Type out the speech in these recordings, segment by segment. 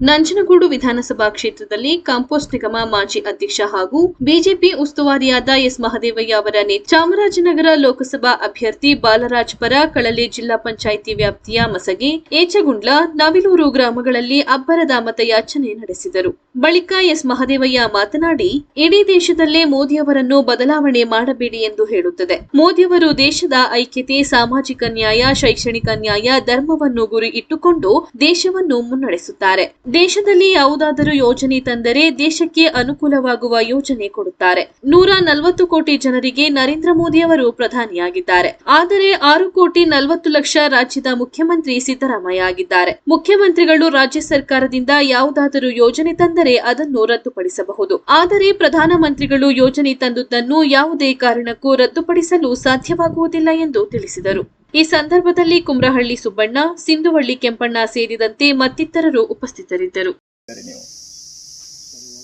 ನಂಜನಗೂಡು ವಿಧಾನಸಭಾ ಕ್ಷೇತ್ರದಲ್ಲಿ ಕಾಂಪೋಸ್ಟ್ ನಿಗಮ ಮಾಜಿ ಅಧ್ಯಕ್ಷ ಹಾಗೂ ಬಿಜೆಪಿ ಉಸ್ತುವಾರಿಯಾದ ಎಸ್ ಮಹದೇವಯ್ಯ ಅವರ ಚಾಮರಾಜನಗರ ಲೋಕಸಭಾ ಅಭ್ಯರ್ಥಿ ಬಾಲರಾಜ್ ಪರ ಕಳಲೆ ಜಿಲ್ಲಾ ಪಂಚಾಯಿತಿ ವ್ಯಾಪ್ತಿಯ ಮಸಗಿ ಏಚಗುಂಡ್ಲ ನವಿಲೂರು ಗ್ರಾಮಗಳಲ್ಲಿ ಅಬ್ಬರದ ಮತಯಾಚನೆ ನಡೆಸಿದರು. ಬಳಿಕ ಎಸ್ ಮಹದೇವಯ್ಯ ಮಾತನಾಡಿ, ಇಡೀ ದೇಶದಲ್ಲೇ ಮೋದಿಯವರನ್ನು ಬದಲಾವಣೆ ಮಾಡಬೇಡಿ ಎಂದು ಹೇಳುತ್ತದೆ. ಮೋದಿಯವರು ದೇಶದ ಐಕ್ಯತೆ, ಸಾಮಾಜಿಕ ನ್ಯಾಯ, ಶೈಕ್ಷಣಿಕ ನ್ಯಾಯ, ಧರ್ಮವನ್ನು ಗುರಿ ಇಟ್ಟುಕೊಂಡು ದೇಶವನ್ನು ಮುನ್ನಡೆಸುತ್ತಾರೆ. ದೇಶದಲ್ಲಿ ಯಾವುದಾದರೂ ಯೋಜನೆ ತಂದರೆ ದೇಶಕ್ಕೆ ಅನುಕೂಲವಾಗುವ ಯೋಜನೆ ಕೊಡುತ್ತಾರೆ. ನೂರ ನಲವತ್ತು ಕೋಟಿ ಜನರಿಗೆ ನರೇಂದ್ರ ಮೋದಿ ಅವರು ಪ್ರಧಾನಿಯಾಗಿದ್ದಾರೆ. ಆದರೆ ಆರು ಕೋಟಿ ನಲವತ್ತು ಲಕ್ಷ ರಾಜ್ಯದ ಮುಖ್ಯಮಂತ್ರಿ ಸಿದ್ದರಾಮಯ್ಯ ಆಗಿದ್ದಾರೆ. ಮುಖ್ಯಮಂತ್ರಿಗಳು ರಾಜ್ಯ ಸರ್ಕಾರದಿಂದ ಯಾವುದಾದರೂ ಯೋಜನೆ ತಂದರೆ ಅದನ್ನು ರದ್ದುಪಡಿಸಬಹುದು. ಆದರೆ ಪ್ರಧಾನಮಂತ್ರಿಗಳು ಯೋಜನೆ ತಂದುದನ್ನು ಯಾವುದೇ ಕಾರಣಕ್ಕೂ ರದ್ದುಪಡಿಸಲು ಸಾಧ್ಯವಾಗುವುದಿಲ್ಲ ಎಂದು ತಿಳಿಸಿದರು. ಈ ಸಂದರ್ಭದಲ್ಲಿ ಕುಮ್ರಹಳ್ಳಿ ಸುಬ್ಬಣ್ಣ ಸಿಂಧುವಳ್ಳಿ ಕೆಂಪಣ್ಣ ಸೇರಿದಂತೆ ಮತ್ತಿತರರು ಉಪಸ್ಥಿತರಿದ್ದರು.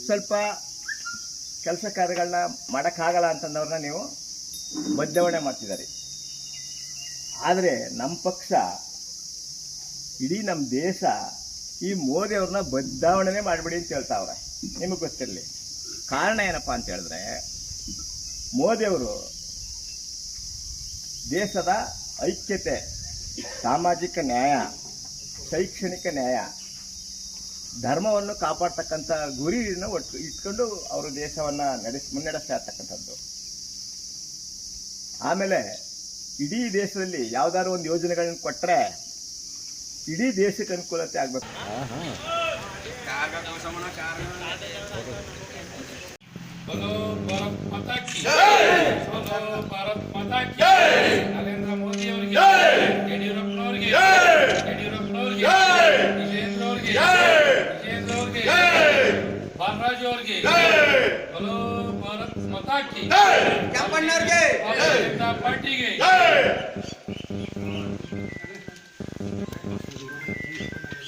ಸ್ವಲ್ಪ ಕೆಲಸ ಕಾರ್ಯಗಳನ್ನ ಮಾಡೋಕ್ಕಾಗಲ್ಲ ಅಂತಂದವ್ರನ್ನ ನೀವು ಬದಲಾವಣೆ ಮಾಡ್ತಿದ್ದಾರೆ. ಆದರೆ ನಮ್ಮ ಪಕ್ಷ, ಇಡೀ ನಮ್ಮ ದೇಶ ಈ ಮೋದಿ ಅವ್ರನ್ನ ಬದಲಾವಣೆ ಮಾಡಿಬಿಡಿ ಅಂತ ಹೇಳ್ತಾವ್ರೆ ನಿಮಗೆ ಗೊತ್ತಿರಲಿ. ಕಾರಣ ಏನಪ್ಪ ಅಂತ ಹೇಳಿದ್ರೆ ಮೋದಿಯವರು ದೇಶದ ಐಕ್ಯತೆ, ಸಾಮಾಜಿಕ ನ್ಯಾಯ, ಶೈಕ್ಷಣಿಕ ನ್ಯಾಯ, ಧರ್ಮವನ್ನು ಕಾಪಾಡ್ತಕ್ಕಂಥ ಗುರಿಯನ್ನು ಒಟ್ಟು ಇಟ್ಕೊಂಡು ಅವರು ದೇಶವನ್ನು ನಡೆಸಿ ಮುನ್ನಡೆಸ್ತಾ ಇರ್ತಕ್ಕಂಥದ್ದು. ಆಮೇಲೆ ಇಡೀ ದೇಶದಲ್ಲಿ ಯಾವ್ದಾದ್ರು ಒಂದು ಯೋಜನೆಗಳನ್ನು ಕೊಟ್ಟರೆ ಇಡೀ ದೇಶಕ್ಕೆ ಅನುಕೂಲತೆ ಆಗಬೇಕು. రామరాజు గారికి హలో భారత్ మతాకి జనతా పార్టీకి